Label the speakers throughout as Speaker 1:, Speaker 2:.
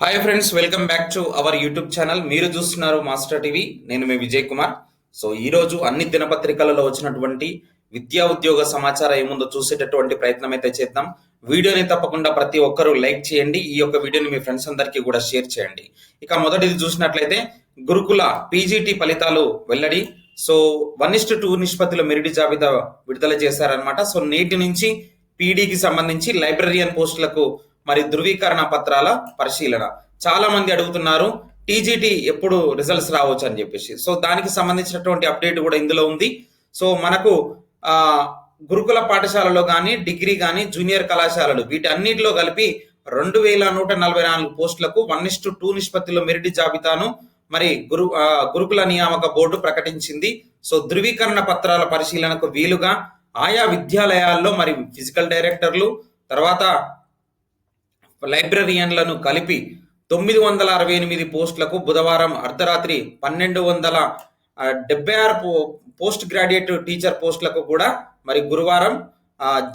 Speaker 1: Hi friends welcome back to our YouTube channel మీరు చూస్తున్నారు master TV నేను మీ Vijay Kumar so ఈ రోజు అన్ని దినపత్రికలలో వచ్చినటువంటి విద్యా ఉద్యోగ సమాచారం ఏముందో చూసేటటువంటి ప్రయత్నం అయితే చేద్దాం. వీడియోని తప్పకుండా ప్రతి ఒక్కరూ లైక్ చేయండి. ఈ యొక్క వీడియోని మీ ఫ్రెండ్స్ అందరికీ కూడా షేర్ చేయండి. ఇక మొదటిది చూసినట్లయితే గురుకుల పీజీటీ ఫలితాలు వెల్లడి. సో వన్ ఇస్ట్ టూ నిష్పత్తిలో మెరిడి జాబితా విడుదల చేశారనమాట సో నేటి నుంచి పీడీకి సంబంధించి లైబ్రరియన్ పోస్టులకు మరి ధృవీకరణ పత్రాల పరిశీలన. చాలా మంది అడుగుతున్నారు టీజీటీ ఎప్పుడు రిజల్ట్స్ రావచ్చు అని చెప్పేసి. సో దానికి సంబంధించినటువంటి అప్డేట్ కూడా ఇందులో ఉంది. సో మనకు ఆ గురుకుల పాఠశాలలో కానీ డిగ్రీ కానీ జూనియర్ కళాశాలలు వీటన్నిటిలో కలిపి రెండు వేల నూట నలభై నాలుగు పోస్టులకు వన్ ఇస్ టూ నిష్పత్తిలో మెరిట్ జాబితాను మరి గురు గురుకుల నియామక బోర్డు ప్రకటించింది. సో ధృవీకరణ పత్రాల పరిశీలనకు వీలుగా ఆయా విద్యాలయాల్లో మరి ఫిజికల్ డైరెక్టర్లు తర్వాత లైబ్రరియన్లను కలిపి తొమ్మిది వందల అరవై ఎనిమిది పోస్టులకు బుధవారం అర్ధరాత్రి పన్నెండు వందల డెబ్బై ఆరు పో- పోస్ట్ గ్రాడ్యుయేట్ టీచర్ పోస్టులకు కూడా మరి గురువారం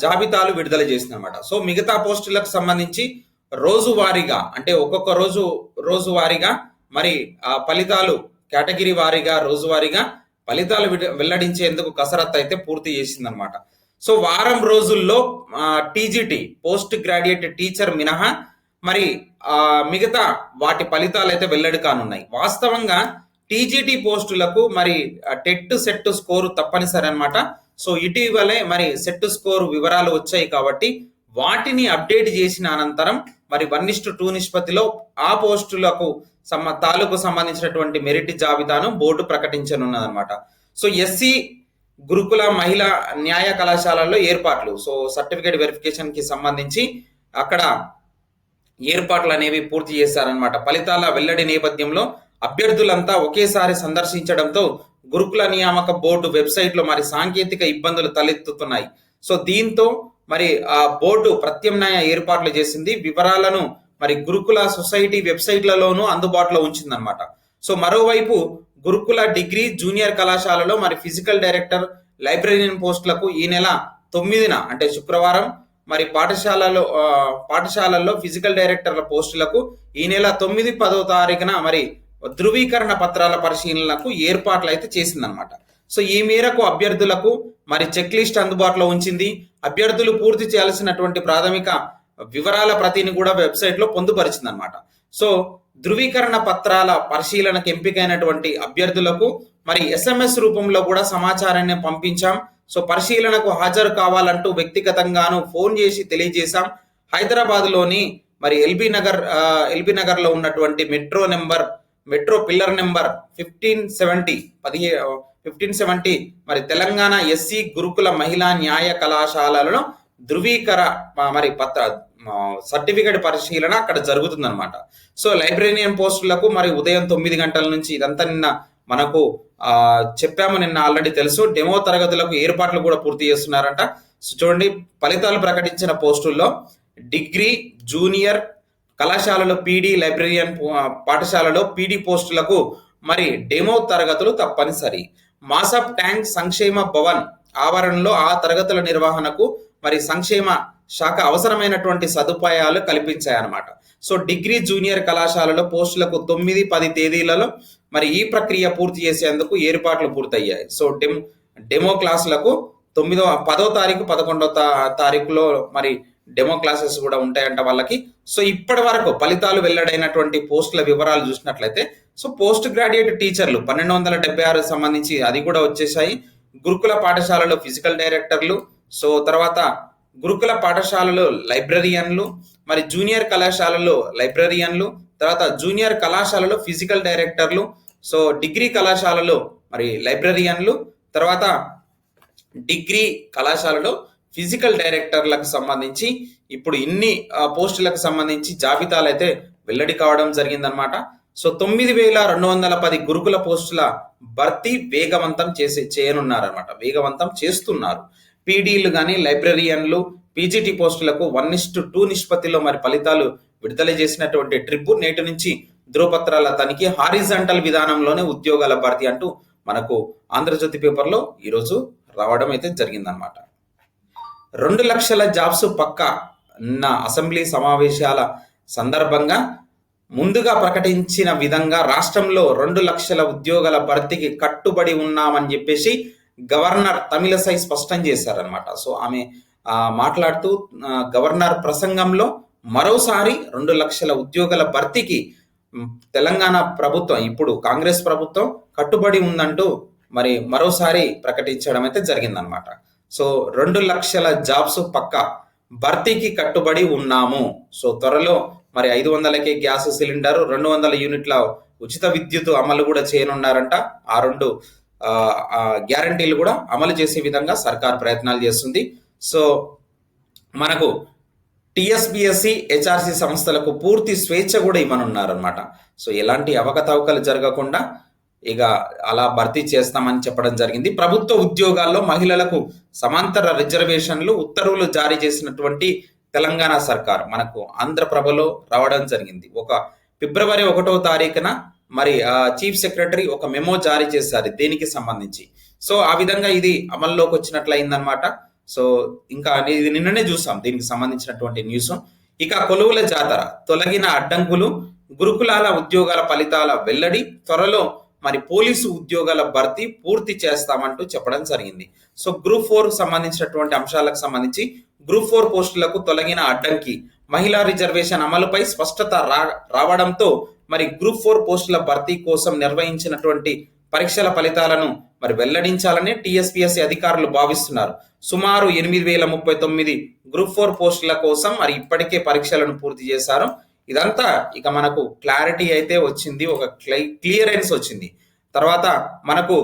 Speaker 1: జాబితాలు విడుదల చేసిందనమాట సో మిగతా పోస్టులకు సంబంధించి రోజువారీగా అంటే ఒక్కొక్క రోజు రోజువారీగా మరి ఆ ఫలితాలు కేటగిరీ వారీగా రోజువారీగా ఫలితాలు విడ- వెల్లడించేందుకు కసరత్తు అయితే పూర్తి చేసిందనమాట సో వారం రోజుల్లో టీజీటీ పోస్ట్ గ్రాడ్యుయేట్ టీచర్ మినహా మరి మిగతా వాటి ఫలితాలు అయితే వెల్లడి కానున్నాయి. వాస్తవంగా టీజీటీ పోస్టులకు మరి టెట్ సెట్ స్కోరు తప్పనిసరి అనమాట సో ఇటీవలే మరి సెట్ స్కోరు వివరాలు వచ్చాయి కాబట్టి వాటిని అప్డేట్ చేసిన అనంతరం మరి వన్ ఇస్టు టూ నిష్పత్తిలో ఆ పోస్టులకు సమ తాలూకు సంబంధించినటువంటి మెరిట్ జాబితాను బోర్డు ప్రకటించనున్నదనమాట సో ఎస్సీ గురుకుల మహిళా న్యాయ కళాశాలల్లో ఏర్పాట్లు. సో సర్టిఫికేట్ వెరిఫికేషన్కి సంబంధించి అక్కడ ఏర్పాట్లు అనేవి పూర్తి చేశారనమాట ఫలితాల వెల్లడి నేపథ్యంలో అభ్యర్థులంతా ఒకేసారి సందర్శించడంతో గురుకుల నియామక బోర్డు వెబ్సైట్లో మరి సాంకేతిక ఇబ్బందులు తలెత్తుతున్నాయి. సో దీంతో మరి ఆ బోర్డు ప్రత్యామ్నాయ ఏర్పాట్లు చేసింది. వివరాలను మరి గురుకుల సొసైటీ వెబ్సైట్లలోనూ అందుబాటులో ఉంచిందనమాట సో మరోవైపు గురుకుల డిగ్రీ జూనియర్ కళాశాలలో మరి ఫిజికల్ డైరెక్టర్ లైబ్రరీయన్ పోస్టులకు ఈ నెల తొమ్మిదిన అంటే శుక్రవారం మరి పాఠశాలలో పాఠశాలల్లో ఫిజికల్ డైరెక్టర్ల పోస్టులకు ఈ నెల తొమ్మిది పదో తారీఖున మరి ధృవీకరణ పత్రాల పరిశీలనకు ఏర్పాట్లు అయితే చేసిందనమాట సో ఈ మేరకు అభ్యర్థులకు మరి చెక్ లిస్ట్ అందుబాటులో ఉంచింది. అభ్యర్థులు పూర్తి చేయాల్సినటువంటి ప్రాథమిక వివరాల ప్రతిని కూడా వెబ్సైట్లో పొందుపరిచిందనమాట సో ధృవీకరణ పత్రాల పరిశీలనకు ఎంపికైనటువంటి అభ్యర్థులకు మరి ఎస్ఎంఎస్ రూపంలో కూడా సమాచారాన్ని పంపించాం. సో పరిశీలనకు హాజరు కావాలంటూ వ్యక్తిగతంగాను ఫోన్ చేసి తెలియజేశాం. హైదరాబాద్లోని మరి ఎల్బీ నగర్ ఎల్బీ నగర్లో ఉన్నటువంటి metro number metro pillar number fifteen seventy పదిహే fifteen seventy మరి తెలంగాణ ఎస్సీ గురుకుల మహిళా న్యాయ కళాశాలలో ధృవీకర మరి పత్ర సర్టిఫికేట్ పరిశీలన అక్కడ జరుగుతుందన్నమాట. సో లైబ్రేరియన్ పోస్టులకు మరి ఉదయం తొమ్మిది గంటల నుంచి ఇదంతా నిన్న మనకు చెప్పాము నిన్న ఆల్రెడీ తెలుసు. డెమో తరగతులకు ఏర్పాట్లు కూడా పూర్తి చేస్తున్నారంట. సో చూడండి ఫలితాలు ప్రకటించిన పోస్టుల్లో డిగ్రీ జూనియర్ కళాశాలలో పీడీ లైబ్రేరియన్ పాఠశాలలో పీడీ పోస్టులకు మరి డెమో తరగతులు తప్పనిసరి. మాసప్ ట్యాంక్ సంక్షేమ భవన్ ఆవరణలో ఆ తరగతుల నిర్వహణకు మరి సంక్షేమ శాఖ అవసరమైనటువంటి సదుపాయాలు కల్పించాయన్నమాట. సో డిగ్రీ జూనియర్ కళాశాలలో పోస్టులకు తొమ్మిది పది తేదీలలో మరి ఈ ప్రక్రియ పూర్తి చేసేందుకు ఏర్పాట్లు పూర్తయ్యాయి. సో డెమో డెమో క్లాసులకు తొమ్మిదో పదో తారీఖు పదకొండో తా- తారీఖులో మరి డెమో క్లాసెస్ కూడా ఉంటాయంట వాళ్ళకి. సో ఇప్పటి వరకు ఫలితాలు వెల్లడైనటువంటి పోస్టుల వివరాలు చూసినట్లయితే సో పోస్ట్ గ్రాడ్యుయేట్ టీచర్లు పన్నెండు వందల డెబ్బై ఆరు సంబంధించి అది కూడా వచ్చేసాయి. గురుకుల పాఠశాలలో ఫిజికల్ డైరెక్టర్లు సో తర్వాత గురుకుల పాఠశాలలో లైబ్రరియన్లు మరి జూనియర్ కళాశాలలో లైబ్రరియన్లు తర్వాత జూనియర్ కళాశాలలో ఫిజికల్ డైరెక్టర్లు సో డిగ్రీ కళాశాలలో మరి లైబ్రరియన్లు తర్వాత డిగ్రీ కళాశాలలో ఫిజికల్ డైరెక్టర్లకు సంబంధించి ఇప్పుడు ఇన్ని పోస్టులకు సంబంధించి జాబితాలు అయితే వెల్లడి కావడం జరిగిందనమాట సో తొమ్మిది వేల రెండు వందల పది గురుకుల పోస్టుల భర్తీ వేగవంతం చేసే చేయనున్నారనమాట వేగవంతం చేస్తున్నారు. పీడీలు కానీ లైబ్రరియన్లు పీజీటీ పోస్టులకు వన్ ఇస్టు టూ నిష్పత్తిలో మరి ఫలితాలు విడుదల చేసినటువంటి ట్రిప్ నేటి నుంచి ధృవపత్రాల తనిఖీ హారిజంటల్ విధానంలోనే ఉద్యోగాల భర్తీ అంటూ మనకు ఆంధ్రజ్యోతి పేపర్లో ఈరోజు రావడం అయితే జరిగిందనమాట రెండు లక్షల జాబ్స్ పక్క నా అసెంబ్లీ సమావేశాల సందర్భంగా ముందుగా ప్రకటించిన విధంగా రాష్ట్రంలో రెండు లక్షల ఉద్యోగాల భర్తీకి కట్టుబడి ఉన్నామని చెప్పేసి గవర్నర్ తమిళసై స్పష్టం చేశారనమాట సో ఆమె మాట్లాడుతూ గవర్నర్ ప్రసంగంలో మరోసారి రెండు లక్షల ఉద్యోగాల భర్తీకి తెలంగాణ ప్రభుత్వం ఇప్పుడు కాంగ్రెస్ ప్రభుత్వం కట్టుబడి ఉందంటూ మరి మరోసారి ప్రకటించడం అయితే జరిగిందనమాట సో రెండు లక్షల జాబ్స్ పక్క భర్తీకి కట్టుబడి ఉన్నాము. సో త్వరలో మరి ఐదు వందలకే గ్యాస్ సిలిండర్ రెండు వందల యూనిట్ల ఉచిత విద్యుత్ అమలు కూడా చేయనున్నారంట. ఆ రెండు గ్యారంటీలు కూడా అమలు చేసే విధంగా సర్కార్ ప్రయత్నాలు చేస్తుంది. సో మనకు టిఎస్బిఎస్సి హెచ్ఆర్సి సంస్థలకు పూర్తి స్వేచ్ఛ కూడా ఇవ్వనున్నారనమాట సో ఎలాంటి అవకతవకలు జరగకుండా ఇక అలా భర్తీ చేస్తామని చెప్పడం జరిగింది. ప్రభుత్వ ఉద్యోగాల్లో మహిళలకు సమాంతర రిజర్వేషన్లు ఉత్తర్వులు జారీ చేసినటువంటి తెలంగాణ సర్కార్ మనకు ఆంధ్రప్రభలో రావడం జరిగింది. ఒక ఫిబ్రవరి ఒకటో తారీఖున మరి ఆ, చీఫ్ సెక్రటరీ ఒక మెమో జారీ చేశారు దీనికి సంబంధించి. సో ఆ విధంగా ఇది అమల్లోకి వచ్చినట్లయిందనమాట సో ఇంకా ఇది నిన్ననే చూసాం దీనికి సంబంధించినటువంటి న్యూస్. ఇక కొలువుల జాతర తొలగిన అడ్డంకులు గురుకులాల ఉద్యోగాల ఫలితాల వెల్లడి త్వరలో మరి పోలీసు ఉద్యోగాల భర్తీ పూర్తి చేస్తామంటూ చెప్పడం జరిగింది. సో గ్రూప్ ఫోర్ సంబంధించినటువంటి అంశాలకు సంబంధించి గ్రూప్ ఫోర్ పోస్టులకు తొలగిన అడ్డంకి మహిళా రిజర్వేషన్ అమలుపై స్పష్టత రా రావడంతో మరి గ్రూప్ ఫోర్ పోస్టుల భర్తీ కోసం నిర్వహించినటువంటి పరీక్షల ఫలితాలను మరి వెల్లడించాలని టీఎస్పీఎస్సీ అధికారులు భావిస్తున్నారు. సుమారు ఎనిమిది వేల ముప్పై తొమ్మిది గ్రూప్ ఫోర్ పోస్టుల కోసం మరి ఇప్పటికే పరీక్షలను పూర్తి చేశారు. ఇదంతా ఇక మనకు క్లారిటీ అయితే వచ్చింది ఒక క్లియరెన్స్ వచ్చింది. తర్వాత మనకు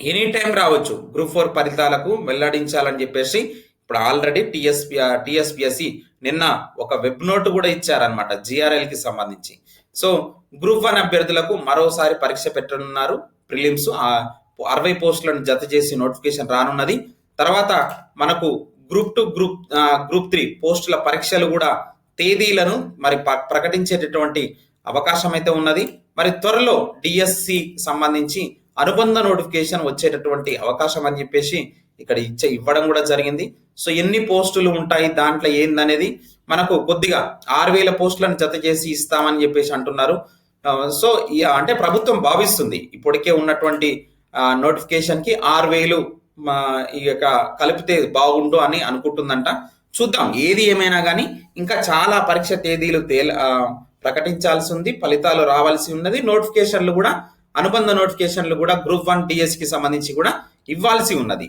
Speaker 1: ఎనీ టైం రావచ్చు గ్రూప్ ఫోర్ ఫలితాలకు వెల్లడించాలని చెప్పేసి ఇప్పుడు ఆల్రెడీ టిఎస్పి టిఎస్పిఎస్సి నిన్న ఒక వెబ్ నోట్ కూడా ఇచ్చారనమాట జిఆర్ఎల్కి సంబంధించి. సో గ్రూప్ వన్ అభ్యర్థులకు మరోసారి పరీక్ష పెట్టనున్నారు. ప్రిలిమ్స్ ఆ అరవై పోస్టులను జత చేసి నోటిఫికేషన్ రానున్నది. తర్వాత మనకు group two group group three పోస్టుల పరీక్షలు కూడా తేదీలను మరి ప- ప్రకటించేటటువంటి అవకాశం అయితే ఉన్నది. మరి త్వరలో డిఎస్సి సంబంధించి అనుబంధ నోటిఫికేషన్ వచ్చేటటువంటి అవకాశం అని చెప్పేసి ఇక్కడ ఇచ్చే ఇవ్వడం కూడా జరిగింది. సో ఎన్ని పోస్టులు ఉంటాయి దాంట్లో ఏందనేది మనకు కొద్దిగా ఆరు వేల పోస్టులను జత చేసి ఇస్తామని చెప్పేసి అంటున్నారు. సో అంటే ప్రభుత్వం భావిస్తుంది ఇప్పటికే ఉన్నటువంటి నోటిఫికేషన్కి ఆరు వేలు మా, ఈ యొక్క కలిపితే బాగుండు అని అనుకుంటుందంట. చూద్దాం ఏది ఏమైనా కానీ ఇంకా చాలా పరీక్ష తేదీలు తేల ప్రకటించాల్సి ఉంది ఫలితాలు రావాల్సి ఉన్నది. నోటిఫికేషన్లు కూడా అనుబంధ నోటిఫికేషన్లు కూడా గ్రూప్ వన్ డిఎస్కి సంబంధించి కూడా ఇవ్వాల్సి ఉన్నది.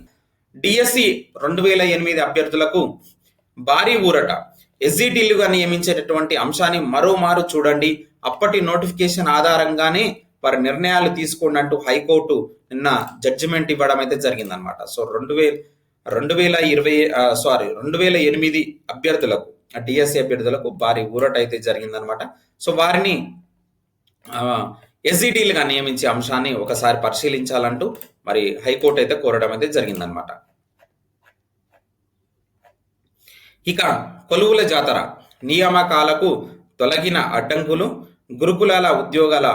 Speaker 1: డిఎస్సి రెండు వేల ఎనిమిది అభ్యర్థులకు భారీ ఊరట. ఎస్జిటీలుగా నియమించేటటువంటి అంశాన్ని మరోమారు చూడండి. అప్పటి నోటిఫికేషన్ ఆధారంగానే వారి నిర్ణయాలు తీసుకోండి అంటూ హైకోర్టు నిన్న జడ్జిమెంట్ ఇవ్వడం అయితే జరిగిందనమాట సో రెండు వేల రెండు వేల ఇరవై సారీ రెండు వేల ఎనిమిది అభ్యర్థులకు డిఎస్సి అభ్యర్థులకు భారీ ఊరట అయితే జరిగిందనమాట సో వారిని ఎస్జిటీలుగా నియమించే అంశాన్ని ఒకసారి పరిశీలించాలంటూ మరి హైకోర్టు అయితే కోరడం అయితే జరిగిందనమాట ఇక కొలువుల జాతర నియామకాలకు తొలగిన అడ్డంకులు గురుకులాల ఉద్యోగాల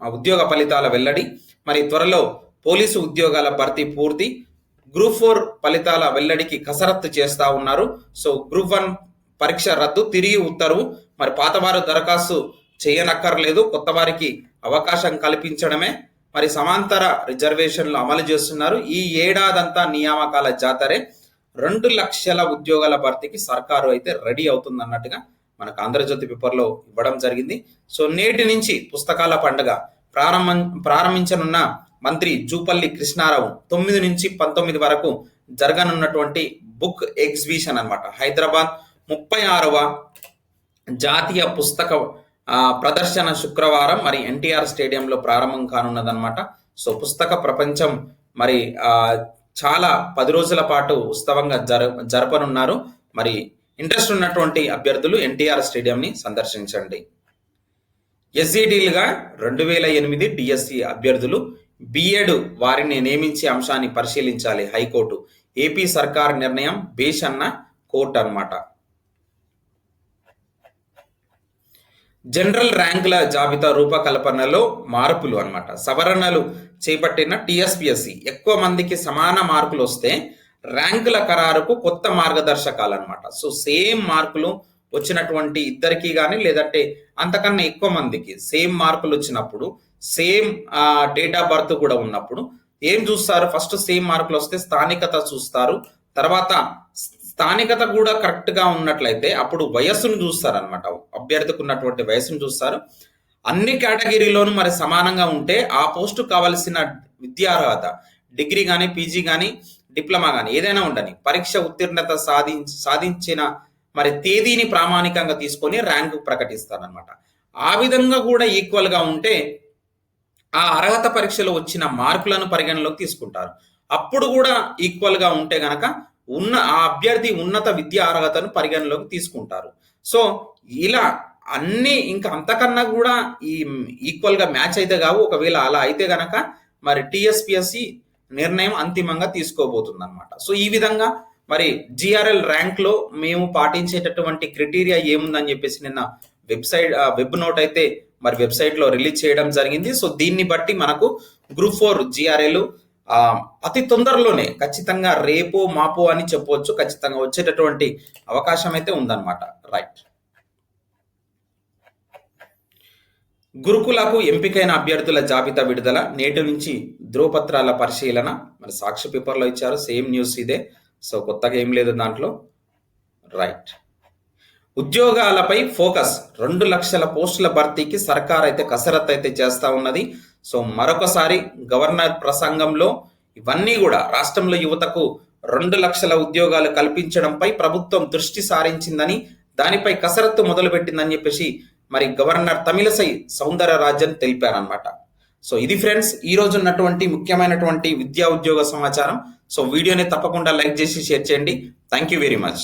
Speaker 1: ఉద్యోగ ఫలితాల వెల్లడి మరి త్వరలో పోలీసు ఉద్యోగాల భర్తీ పూర్తి గ్రూప్ ఫోర్ ఫలితాల వెల్లడికి కసరత్తు చేస్తా ఉన్నారు. సో గ్రూప్ వన్ పరీక్ష రద్దు తిరిగి ఉత్తర్వు. మరి పాతవారు దరఖాస్తు చేయనక్కర్లేదు. కొత్త వారికి అవకాశం కల్పించడమే. మరి సమాంతర రిజర్వేషన్లు అమలు చేస్తున్నారు. ఈ ఏడాదంతా నియామకాల జాతరే. రెండు లక్షల ఉద్యోగాల భర్తీకి సర్కారు అయితే రెడీ అవుతుంది అన్నట్టుగా మనకు ఆంధ్రజ్యోతి పేపర్లో ఇవ్వడం జరిగింది. సో నేటి నుంచి పుస్తకాల పండుగ ప్రారంభం ప్రారంభించనున్న మంత్రి జూపల్లి కృష్ణారావు తొమ్మిది నుంచి పంతొమ్మిది వరకు జరగనున్నటువంటి బుక్ ఎగ్జిబిషన్ అన్నమాట. హైదరాబాద్ ముప్పై ఆరవ జాతీయ పుస్తక ప్రదర్శన శుక్రవారం మరి ఎన్టీఆర్ స్టేడియంలో ప్రారంభం కానున్నదన్నమాట. సో పుస్తక ప్రపంచం మరి చాలా పది రోజుల పాటు ఉత్సవంగా జర జరపనున్నారు. మరి ఇంట్రెస్ట్ ఉన్నటువంటి అభ్యర్థులు ఎన్టీఆర్ స్టేడియంని సందర్శించండి. ఎస్ఈడీలుగా రెండు వేల ఎనిమిది డిఎస్సి అభ్యర్థులు బిఎడ్ వారిని నియమించే అంశాన్ని పరిశీలించాలి హైకోర్టు. ఏపీ సర్కార్ నిర్ణయం బేష్ అన్న కోర్టు అన్నమాట. జనరల్ ర్యాంకుల జాబితా రూపకల్పనలో మార్పులు అన్నమాట. సవరణలు చేపట్టిన టిఎస్పిఎస్సి ఎక్కువ మందికి సమాన మార్కులు వస్తే ర్యాంకుల ఖరారుకు కొత్త మార్గదర్శకాలు అన్నమాట. సో సేమ్ మార్కులు వచ్చినటువంటి ఇద్దరికి కానీ లేదంటే అంతకన్నా ఎక్కువ మందికి సేమ్ మార్కులు వచ్చినప్పుడు సేమ్ డేట్ ఆఫ్ బర్త్ కూడా ఉన్నప్పుడు ఏం చూస్తారు? ఫస్ట్ సేమ్ మార్కులు వస్తే స్థానికత చూస్తారు తర్వాత స్థానికత కూడా కరెక్ట్గా ఉన్నట్లయితే అప్పుడు వయస్సును చూస్తారు అనమాట అభ్యర్థికి ఉన్నటువంటి వయస్సును చూస్తారు. అన్ని కేటగిరీలోనూ మరి సమానంగా ఉంటే ఆ పోస్టు కావలసిన విద్యార్హత డిగ్రీ కానీ పీజీ కానీ డిప్లొమా కానీ ఏదైనా ఉండని పరీక్ష ఉత్తీర్ణత సాధి సాధించిన మరి తేదీని ప్రామాణికంగా తీసుకొని ర్యాంకు ప్రకటిస్తారనమాట ఆ విధంగా కూడా ఈక్వల్గా ఉంటే ఆ అర్హత పరీక్షలో వచ్చిన మార్కులను పరిగణలోకి తీసుకుంటారు. అప్పుడు కూడా ఈక్వల్గా ఉంటే గనక ఉన్న ఆ అభ్యర్థి ఉన్నత విద్యా అర్హతను పరిగణలోకి తీసుకుంటారు. సో ఇలా అన్ని ఇంకా అంతకన్నా కూడా ఈ ఈక్వల్గా మ్యాచ్ అయితే కావు. ఒకవేళ అలా అయితే గనక మరి టిఎస్పిఎస్సి నిర్ణయం అంతిమంగా తీసుకోబోతుంది అనమాట సో ఈ విధంగా మరి జిఆర్ఎల్ ర్యాంక్లో మేము పాటించేటటువంటి క్రిటీరియా ఏముందని చెప్పేసి నిన్న వెబ్సైట్ వెబ్ నోట్ అయితే మరి వెబ్సైట్లో రిలీజ్ చేయడం జరిగింది. సో దీన్ని బట్టి మనకు గ్రూప్ ఫోర్ జిఆర్ఎల్ అతి తొందరలోనే ఖచ్చితంగా రేపో మాపో అని చెప్పవచ్చు. ఖచ్చితంగా వచ్చేటటువంటి అవకాశం అయితే ఉందన్నమాట. రైట్ గురుకులకు ఎంపికైన అభ్యర్థుల జాబితా విడుదల నేటి నుంచి ధ్రువపత్రాల పరిశీలన. మరి సాక్షి పేపర్లో ఇచ్చారు సేమ్ న్యూస్ ఇదే. సో కొత్తగా ఏం లేదు దాంట్లో. రైట్ ఉద్యోగాలపై ఫోకస్. రెండు లక్షల పోస్టుల భర్తీకి సర్కార్ అయితే కసరత్తు అయితే చేస్తా ఉన్నది. సో మరొకసారి గవర్నర్ ప్రసంగంలో ఇవన్నీ కూడా రాష్ట్రంలో యువతకు రెండు లక్షల ఉద్యోగాలు కల్పించడంపై ప్రభుత్వం దృష్టి సారించిందని దానిపై కసరత్తు మొదలుపెట్టిందని చెప్పేసి మరి గవర్నర్ తమిళసై సౌందరరాజన్ తెలిపారనమాట సో ఇది ఫ్రెండ్స్ ఈ రోజు ఉన్నటువంటి ముఖ్యమైనటువంటి విద్యా ఉద్యోగ సమాచారం. సో వీడియోని తప్పకుండా లైక్ చేసి షేర్ చేయండి. Thank you very much.